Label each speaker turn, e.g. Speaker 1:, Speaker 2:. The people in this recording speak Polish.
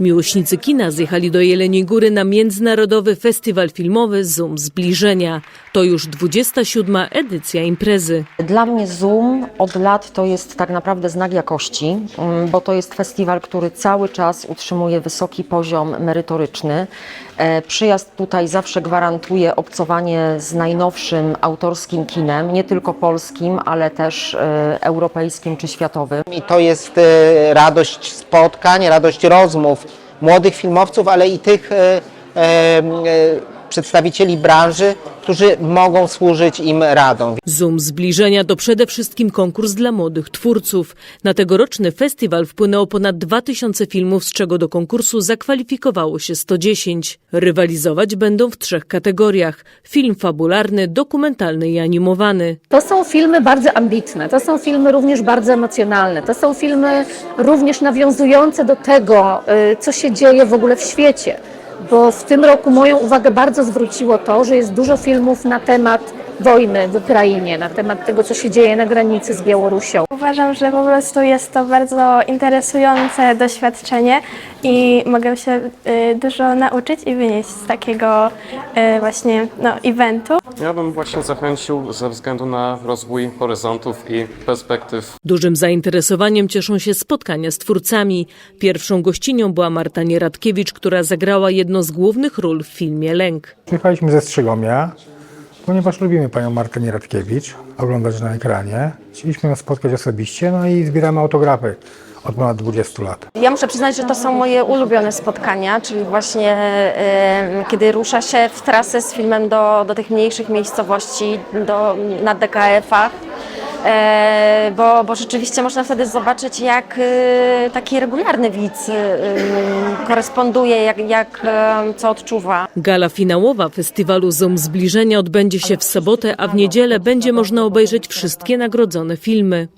Speaker 1: Miłośnicy kina zjechali do Jeleniej Góry na Międzynarodowy Festiwal Filmowy Zoom Zbliżenia. To już 27. edycja imprezy.
Speaker 2: Dla mnie Zoom od lat to jest tak naprawdę znak jakości, mm, bo to jest festiwal, który cały czas utrzymuje wysoki poziom merytoryczny. E, Przyjazd tutaj zawsze gwarantuje obcowanie z najnowszym autorskim kinem, nie tylko polskim, ale też e, europejskim czy światowym.
Speaker 3: I to jest e, radość spotkań, radość rozmów młodych filmowców, ale i tych przedstawicieli branży, którzy mogą służyć im radą.
Speaker 1: Zoom Zbliżenia to przede wszystkim konkurs dla młodych twórców. Na tegoroczny festiwal wpłynęło ponad 2000 filmów, z czego do konkursu zakwalifikowało się 110. Rywalizować będą w trzech kategoriach: film fabularny, dokumentalny i animowany.
Speaker 4: To są filmy bardzo ambitne, to są filmy również bardzo emocjonalne, to są filmy również nawiązujące do tego, y, co się dzieje w ogóle w świecie. Bo w tym roku moją uwagę bardzo zwróciło to, że jest dużo filmów na temat wojny w Ukrainie, na temat tego, co się dzieje na granicy z Białorusią.
Speaker 5: Uważam, że po prostu jest to bardzo interesujące doświadczenie i mogę się y, dużo nauczyć i wynieść z takiego y, właśnie no, eventu.
Speaker 6: Ja bym właśnie zachęcił ze względu na rozwój horyzontów i perspektyw
Speaker 1: Dużym zainteresowaniem cieszą się spotkania z twórcami. Pierwszą gościnią była Marta Nieradkiewicz, która zagrała jedno z głównych ról w filmie Lęk.
Speaker 7: Przyjechaliśmy ze Strzygomia, ponieważ lubimy panią Martę Nieradkiewicz, oglądać na ekranie. Chcieliśmy ją spotkać osobiście, no i zbieramy autografy od ponad 20 lat.
Speaker 8: Ja muszę przyznać, że to są moje ulubione spotkania, czyli właśnie e, kiedy rusza się w trasę z filmem do, do tych mniejszych miejscowości, do, na DKF-ach. E, bo, bo rzeczywiście można wtedy zobaczyć, jak e, taki regularny widz e, koresponduje, jak, jak e, co odczuwa.
Speaker 1: Gala finałowa festiwalu Zoom Zbliżenia odbędzie się w sobotę, a w niedzielę będzie można obejrzeć wszystkie nagrodzone filmy.